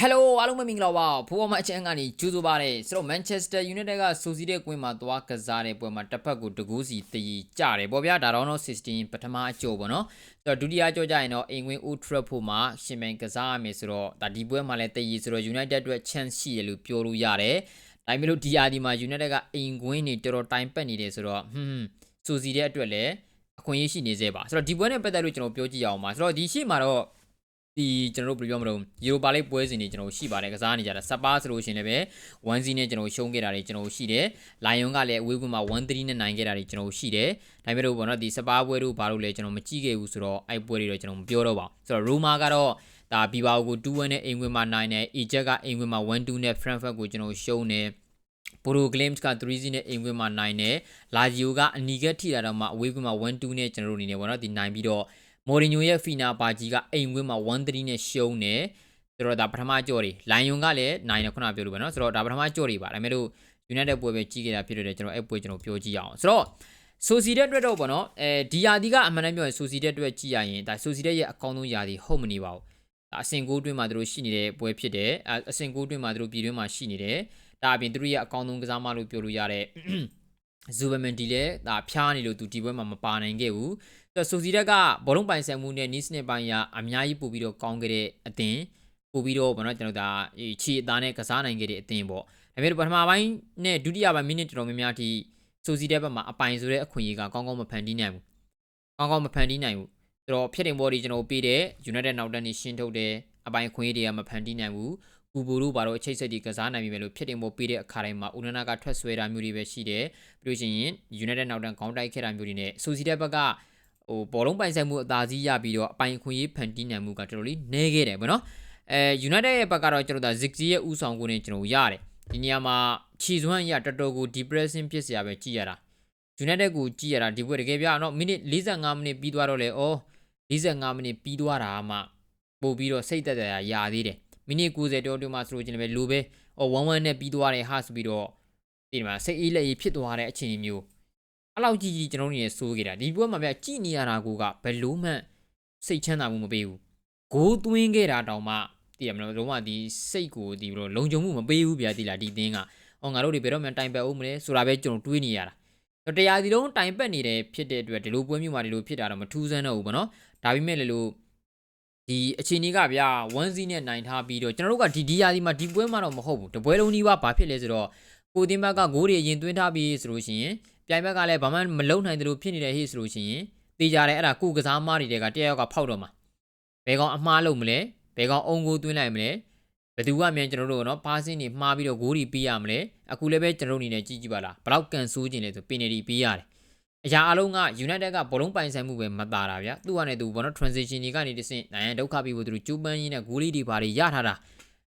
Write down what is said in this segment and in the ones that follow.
Hello အားလုံးပဲမင်္ဂလာပါဖိုးပေါ်မှာအချမ်းကနေကျူးဆိုပါတယ်ဆိုတော့ Manchester United ကစူစီတဲ့ကွင်းမှာသွားကစားတဲ့ပွဲမှာတစ်ဖက်ကိုတကူးစီတည်ကြတယ်ပေါ့ဗျာဒါတော့တော့16ပထမအကြိုပေါ့နော်ဆိုတော့ဒုတိယကြောကြရင်တော့အင်ကွင်း Old Trafford မှာရှင်မန်ကစားရမယ်ဆိုတော့ဒါဒီပွဲမှာလည်းတည်ဆိုတော့ United အတွက် chance ရှိရလို့ပြောလို့ရတယ်ဒါပေမဲ့လို့ဒီအာဒီမှာ United ကအင်ကွင်းနေတော်တော်တိုင်ပတ်နေတယ်ဆိုတော့ဟွန်းစူစီတဲ့အတွက်လည်းအခွင့်အရေးရှိနေသေးပါဆိုတော့ဒီပွဲနဲ့ပတ်သက်လို့ကျွန်တော်ပြောကြည့်ရအောင်ပါဆိုတော့ဒီရှေ့မှာတော့ ဒီကျွန်တော်တို့ဘယ်လိုပြောမလို့ယူရိုပါလိပွဲစဉ်တွေကျွန်တော်တို့ရှိပါတယ်ကစားနေကြတာစပါဆိုလို့ရှိရင်လည်းပဲ1 0နဲ့ကျွန်တော်တို့ရှုံးခဲ့တာတွေကျွန်တော်တို့ရှိတယ်လိုင်ယွန်ကလည်းအဝေးကွင်းမှာ1-3နဲ့နိုင်ခဲ့တာတွေကျွန်တော်တို့ရှိတယ်ဒါပေမဲ့လို့ပေါ့နော်ဒီစပါပွဲတို့ဘာလို့လဲကျွန်တော်မကြည့်ခဲ့ဘူးဆိုတော့အဲ့ပွဲတွေတော့ကျွန်တော်မပြောတော့ပါဘူးဆိုတော့ရိုမာကတော့ဒါဘီဘာကို2-1နဲ့အိမ်ကွင်းမှာနိုင်တယ်အီဂျက်ကအိမ်ကွင်းမှာ1-2နဲ့ Frankfurt ကိုကျွန်တော်ရှုံးတယ်ဘိုရိုဂလင်းစ်က3-0နဲ့အိမ်ကွင်းမှာနိုင်တယ်လာဂျီယိုကအနီကက်ထိတာတော့မှအဝေးကွင်းမှာ1-2နဲ့ကျွန်တော်တို့အနေနဲ့ပေါ့နော်ဒီနိုင်ပြီးတော့ မော်ရီညိုရဲ့ဖီနာပါဂျီကအိမ်ဝင်းမှာ1-3နဲ့ရှုံးတယ်ဆိုတော့ဒါပထမကြော်တွေလိုင်ယွန်ကလည်းနိုင်တယ်ခုနပြောလို့ပဲเนาะဆိုတော့ဒါပထမကြော်တွေပါဒါပေမဲ့လို့ United ပွဲပဲကြီးခဲ့တာဖြစ်တဲ့ကျွန်တော်အဲ့ပွဲကျွန်တော်ပြောကြည့်အောင်ဆိုတော့ဆိုစီတဲ့အတွက်တော့ပေါ့နော်အဲဒီယာဒီကအမှန်တမ်းပြောရင်ဆိုစီတဲ့အတွက်ကြည့်ရရင်ဒါဆိုစီတဲ့ရဲ့အကောင်းဆုံးယာဒီဟုတ်မနေပါဘူးဒါအစင်ကိုတွင်းမှာသူတို့ရှိနေတဲ့ပွဲဖြစ်တယ်အစင်ကိုတွင်းမှာသူတို့ပြည်တွင်းမှာရှိနေတယ်ဒါအပြင်သူတို့ရဲ့အကောင်းဆုံးကစားမလို့ပြောလို့ရတဲ့ဇူဘမန်ဒီလည်းဒါဖျားနေလို့သူဒီပွဲမှာမပါနိုင်ခဲ့ဘူး ဆိုဆိုစီရက်ကဘောလုံးပိုင်ဆိုင်မှုနဲ့နီးစနစ်ပိုင်းကအများကြီးပို့ပြီးတော့ကောင်းခဲ့တဲ့အသင်းပို့ပြီးတော့ဘာလို့ကျွန်တော်ဒါခြေအသားနဲ့ကစားနိုင်ခဲ့တဲ့အသင်းပေါ့ဒါပေမဲ့ပထမပိုင်းနဲ့ဒုတိယပိုင်းမိနစ်တော်တော်များများထိဆိုစီတဲ့ဘက်မှာအပိုင်ဆိုတဲ့အခွင့်အရေးကကောင်းကောင်းမဖန်တီးနိုင်ဘူးကောင်းကောင်းမဖန်တီးနိုင်ဘူးဆိုတော့ဖြစ်တင်ဘောဒီကျွန်တော်ပေးတဲ့ United နောက်တန်းနေရှင်းထုတ်တဲ့အပိုင်ခွင့်ရေးတွေကမဖန်တီးနိုင်ဘူးကူဘူတို့ဘာလို့အချိတ်ဆက်ဒီကစားနိုင်ပြီပဲလို့ဖြစ်တင်ဖို့ပေးတဲ့အခါတိုင်းမှာဦးနနာကထွက်ဆွဲတာမျိုးတွေပဲရှိတယ်ပြီးလို့ရှိရင် United နောက်တန်းခေါင်းတိုက်ခဲ့တာမျိုးတွေနဲ့ဆိုစီတဲ့ဘက်က ဟိုဘောလုံးပိုင်ဆိုင်မှုအသာစီးရပြီးတော့အပိုင်ခွင့်ရေးဖန်တီးနိုင်မှုကတော်တော်လေးနည်းခဲ့တယ်ဗောနော်အဲ United ရဲ့ဘက်ကတော့ကျွန်တော်ဒါ Ziggy ရဲ့ဥဆောင်ကိုနေကျွန်တော်ရတယ်ဒီနေရာမှာခြီစွမ်းရတော်တော်ကို depressing ဖြစ်စရာပဲကြည်ရတာ United ကိုကြည်ရတာဒီပွဲတကယ်ပြတော့မိနစ်45မိနစ်ပြီးသွားတော့လေဩ45မိနစ်ပြီးသွားတာမှပို့ပြီးတော့စိတ်သက်သာရာသေးတယ်မိနစ်90တောတွင်းမှာဆိုလို့ချင်းလည်းလိုပဲဩ1-1နဲ့ပြီးသွားတယ်ဟာဆိုပြီးတော့ဒီမှာစိတ်အေးလက်အေးဖြစ်သွားတဲ့အခြေအနေမျိုး အဲ့လောက်ကြီးကြီးကျွန်တော်တို့နေစိုးခဲ့တာဒီပွဲမှာပြကြည်နေရတာကိုကဘယ်လို့မှစိတ်ချမ်းသာမှုမပေးဘူးဂိုးသွင်းခဲ့တာတောင်မှတည်ရမလို့လုံးဝဒီစိတ်ကိုဒီဘလို့လုံခြုံမှုမပေးဘူးဗျာဒီလားဒီသင်းကဟောငါတို့တွေဘယ်တော့မှတိုင်ပတ်အောင်မလဲဆိုတာပဲကျွန်တော်တွေးနေရတာတရားစီလုံးတိုင်ပတ်နေတဲ့ဖြစ်တဲ့အတွက်ဒီလိုပွဲမျိုးမှာဒီလိုဖြစ်တာတော့မထူးဆန်းတော့ဘူးပေါ့နော်ဒါပေမဲ့လည်းလို့ဒီအခြေအနေကဗျာ1 0နဲ့နိုင်ထားပြီးတော့ကျွန်တော်တို့ကဒီဒီယာဒီမှာဒီပွဲမှာတော့မဟုတ်ဘူးတပွဲလုံးကြီးပါဘာဖြစ်လဲဆိုတော့ကိုတင်ဘက်ကဂိုးတွေရင်သွင်းထားပြီးဆိုလို့ရှိရင် ပြိုင်ဘက်ကလည်းဘာမှမလုံနိုင်တယ်လို့ဖြစ်နေတဲ့ဟိဆိုလို့ရှိရင်တေးကြတယ်အဲ့ဒါကုကစားမတွေကတယောက်ကဖောက်တော့မှာဘယ်ကောင်အမှားလုပ်မလဲဘယ်ကောင်အုံကိုသွင်းလိုက်မလဲဘယ်သူကမြန်ကျွန်တော်တို့ကတော့ပါစင်းနေမှားပြီးတော့ဂိုးတွေပေးရမလဲအခုလည်းပဲကျွန်တော်တို့အနေနဲ့ကြည့်ကြည့်ပါလားဘလောက်ကန်ဆိုးခြင်းလဲဆိုပင်နယ်တီပေးရတယ်အရာအလုံးက United ကဘောလုံးပိုင်ဆိုင်မှုပဲမတာတာဗျာသူကနဲ့သူဘောနော် transition တွေကနေတဆင့်နိုင်ရန်ဒုက္ခပြီးဖို့သူတို့ကျူးပန်းရင်းနဲ့ဂိုးလေးတွေဘာတွေရထားတာ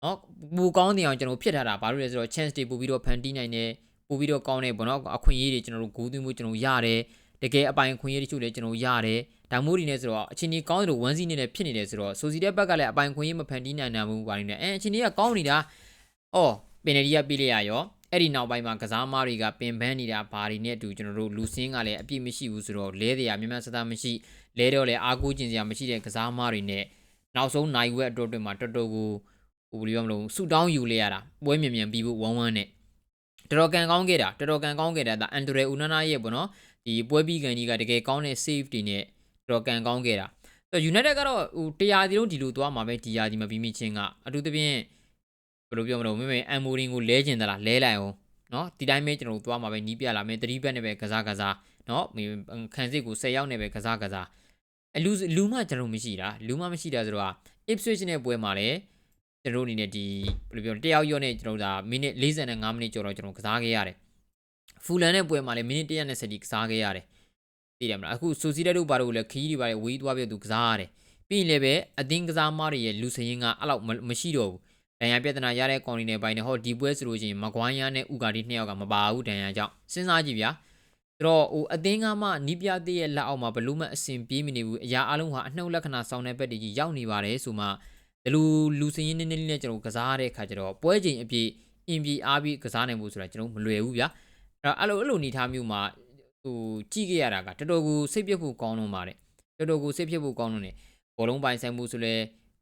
နော်ပူကောင်းတဲ့အောင်ကျွန်တော်ဖြစ်ထားတာဘာလို့လဲဆိုတော့ chance တွေပို့ပြီးတော့ဖန်တီးနိုင်တယ် ပို့ပြီးတော့ကောင်းတယ်ဘောနော်အခွင့်အရေးတွေကျွန်တော်တို့ဂိုးသွင်းမှုကျွန်တော်ရတယ်တကယ်အပိုင်အခွင့်အရေးတချို့လည်းကျွန်တော်ရတယ်ဒါမို့ဒီနေဆိုတော့အချင်းကြီးကောင်းတယ်လို့1စီးနေနဲ့ဖြစ်နေတယ်ဆိုတော့ဆိုစီတဲ့ဘက်ကလည်းအပိုင်ခွင့်ရေးမဖန်တီးနိုင်နိုင်ဘူးဘာလို့လဲအဲအချင်းကြီးကကောင်းနေတာအော်ပင်နယ်ဒီကပြေးလိုက်ရရောအဲ့ဒီနောက်ပိုင်းမှာကစားမားတွေကပင်ပန်းနေတာဘာတွေနဲ့အတူကျွန်တော်တို့လူစင်းကလည်းအပြည့်မရှိဘူးဆိုတော့လဲတရားမြမစသားမရှိလဲတော့လည်းအားကိုးကျင်စရာမရှိတဲ့ကစားမားတွေနဲ့နောက်ဆုံးနိုင်ဝက်အတွက်တွေမှာတော်တော်ကိုဟိုဘယ်လိုမလို့ဆူတောင်းယူလေရတာပွဲမြင်မြန်ပြီးဖို့ဝမ်းဝမ်းနဲ့ တော်တော်ကန်ကောင်းခဲ့တာတော်တော်ကန်ကောင်းခဲ့တာဒါအန်ဒရဲဦးနာနာရဲ့ပေါ့နော်ဒီပွဲပြီးကန်ကြီးကတကယ်ကောင်းတဲ့ save တွေနဲ့တော်တော်ကန်ကောင်းခဲ့တာဆို United ကတော့ဟိုတရားစီလုံးဒီလိုသွားမှာပဲဒီယာဒီမှာပြီးမိချင်းကအထူးသဖြင့်ဘယ်လိုပြောမလို့မမေအမ်မိုရင်ကိုလဲကျင်သလားလဲလိုက်အောင်နော်ဒီတိုင်းပဲကျွန်တော်တို့သွားမှာပဲနီးပြလာမယ်3ဘက်နဲ့ပဲကစားကစားနော်ခံစစ်ကို10ရောက်နဲ့ပဲကစားကစားအလူလူမှကျွန်တော်မရှိတာလူမှမရှိတာဆိုတော့ Ipswich နဲ့ပွဲမှာလည်း ကျွန်တော်အနေနဲ့ဒီဘယ်လိုပြောတယောက်ရော့နဲ့ကျွန်တော်ဒါမိနစ်45မိနစ်ကျော်တော့ကျွန်တော်ကစားခဲ့ရတယ်ဖူလန်နဲ့ပွဲမှာလည်းမိနစ်120ဒီကစားခဲ့ရတယ်သိတယ်မလားအခုဆိုစီတက်တို့ဘာလို့လဲခီးတွေဘာတွေဝေးသွားပြသူကစားရတယ်ပြီးရင်လည်းပဲအတင်းကစားမတွေရဲ့လူစရင်ကအဲ့လောက်မရှိတော့ဘူးဒဏ်ရာပြဿနာရတဲ့ကောင်တွေနဲ့ပိုင်းနဲ့ဟောဒီပွဲဆိုလို့ချင်းမကွိုင်းယားနဲ့ဥကာဒီနှစ်ယောက်ကမပါဘူးဒဏ်ရာကြောင့်စဉ်းစားကြည့်ဗျာဆိုတော့ဟိုအသင်းကမှနီးပြသေးရဲ့လက်အောက်မှာဘလို့မှအဆင်ပြေးမနေဘူးအရာအလုံးဟာအနှုတ်လက္ခဏာဆောင်တဲ့ဘက်တွေကြီးရောက်နေပါတယ်ဆိုမှ ဒီလိုလူစရင်နည်းနည်းလေးနဲ့ကျွန်တော်ကစားတဲ့အခါကျတော့ပွဲချိန်အပြည့်အင်ပြေအားပြီးကစားနိုင်မှုဆိုတာကျွန်တော်မလွယ်ဘူးဗျာအဲ့တော့အဲ့လိုအဲ့လိုနေထားမျိုးမှာဟိုကြည့်ခဲ့ရတာကတော်တော်ကိုစိတ်ပြတ်ဖို့ကောင်းလို့ပါတယ်တော်တော်ကိုစိတ်ပြတ်ဖို့ကောင်းလို့ ਨੇ ဘောလုံးပိုင်ဆိုင်မှုဆိုလဲ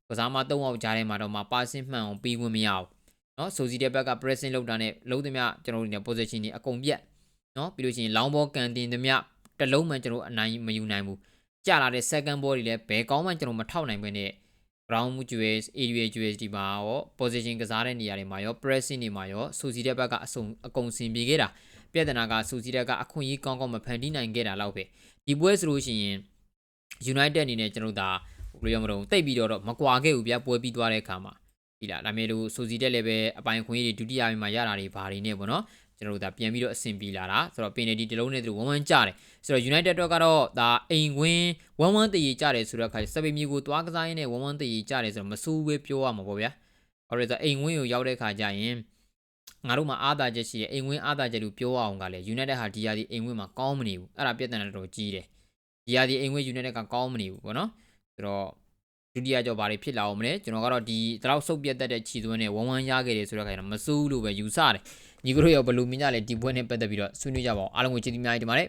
ကစားမ၃ယောက်ကြားထဲမှာတော့မှပါစင်မှန်အောင်ပြီးခွင့်မရဘူးเนาะဆိုစီတဲ့ဘက်က pressing လောက်တာနဲ့လုံးသမျှကျွန်တော်တို့နေ position တွေအကုန်ပြတ်เนาะပြီးလို့ရှိရင် long ball ကန်တင်သမျှတစ်လုံးမှကျွန်တော်အနိုင်မယူနိုင်ဘူးကြာလာတဲ့ second ball တွေလည်းဘယ်ကောင်းမှကျွန်တော်မထောက်နိုင်ဘဲနဲ့ ground jewels area jewels ဒီမှာရော position ကစားတဲ့နေရာတွေမှာရော pressing တွေမှာရောဆိုစီတဲ့ဘက်ကအစုံအကုန်ဆင်ပြေခဲ့တာပြဿနာကဆိုစီတဲ့ကအခွင့်အရေးကောင်းကောင်းမဖန်တီးနိုင်ခဲ့တာလောက်ပဲဒီပွဲဆိုလို့ရှိရင် United အနေနဲ့ကျွန်တော်တို့ဒါဘယ်လိုရမလို့တိတ်ပြီးတော့တော့မကွာခဲ့ဘူးဗျာပွဲပြီးသွားတဲ့အခါမှာဒီလားဒါပေမဲ့လို့ဆိုစီတက်လည်းပဲအပိုင်ခွင့်ရေးတွေဒုတိယပိုင်းမှာရတာတွေဘာတွေနဲ့ပေါ့နော် ကျွန်တော်တို့ဒါပြန်ပြီးတော့အဆင်ပြေလာတာဆိုတော့ penalty တစ်လုံးနဲ့သူတို့ဝန်းဝန်းကြတယ်ဆိုတော့ United တော့ကတော့ဒါအိမ်ခွင်းဝန်းဝန်းတည်ကြတယ်ဆိုတော့အခါစပိန်မျိုးကိုသွားကစားရင်းနဲ့ဝန်းဝန်းတည်ကြတယ်ဆိုတော့မစိုးပဲပြောရမှာပေါ့ဗျာဟုတ်တယ်ဆိုအိမ်ခွင်းကိုရောက်တဲ့ခါကျရင်ငါတို့မှာအားသာချက်ရှိတယ်အိမ်ခွင်းအားသာချက်လို့ပြောအောင်ကလည်း United ဟာဒီယာဒီအိမ်ခွင်းမှာကောင်းမနေဘူးအဲ့ဒါပြဿနာတော်ကြီးတယ်ဒီယာဒီအိမ်ခွင်း United ကကောင်းမနေဘူးပေါ့နော်ဆိုတော့ဒုတိယကြောဘာတွေဖြစ်လာအောင်မလဲကျွန်တော်ကတော့ဒီတလောက်ဆုတ်ပြတ်တတ်တဲ့ခြေသွင်းနဲ့ဝန်းဝန်းရခဲ့တယ်ဆိုတော့ခိုင်တော့မစိုးလို့ပဲယူဆတယ် ညီကတို့ရောဘယ်လိုမြင်ကြလဲဒီပွဲနဲ့ပတ်သက်ပြီးတော့ဆွေးနွေးကြပါအောင်အားလုံးကိုကျေးဇူးများကြီးတင်ပါတယ်